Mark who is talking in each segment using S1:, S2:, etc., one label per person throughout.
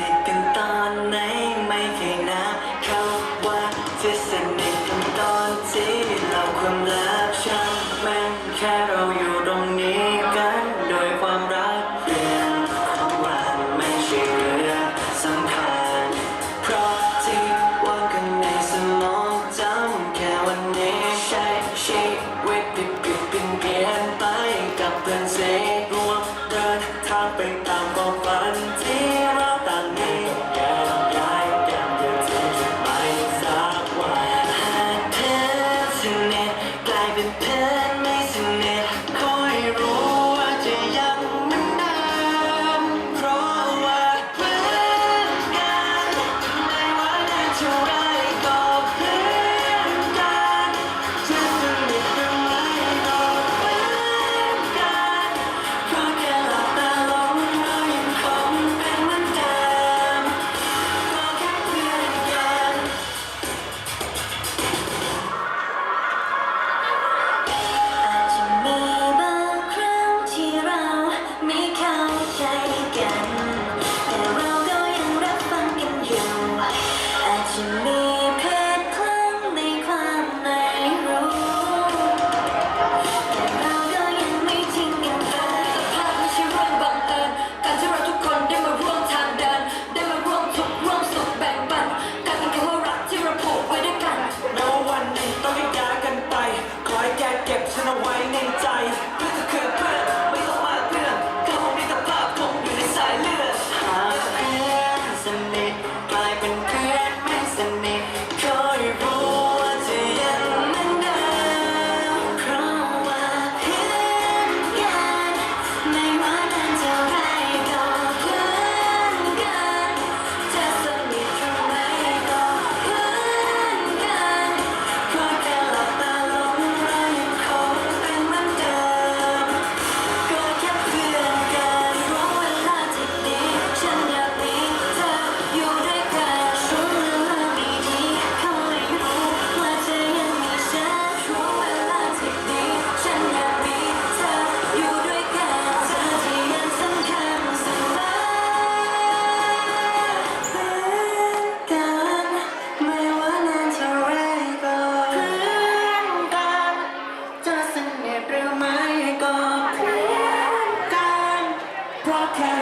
S1: นิทกันตอน
S2: ไห
S1: น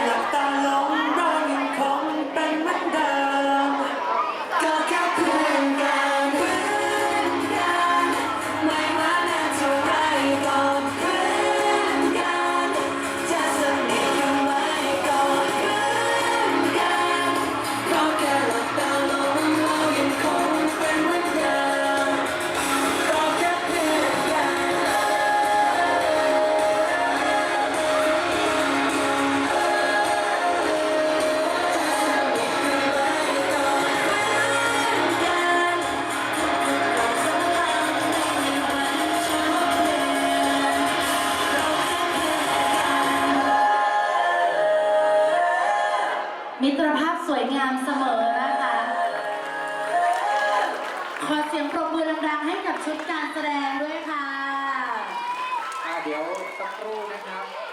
S1: 两大龙 มิตร
S3: ภาพสวยงามเสมอนะคะ ขอเสียงปรบมือดังๆให้กับชุดการแสดงด้วยค่ะ
S4: อาเดี๋ยวสักครู่นะครับ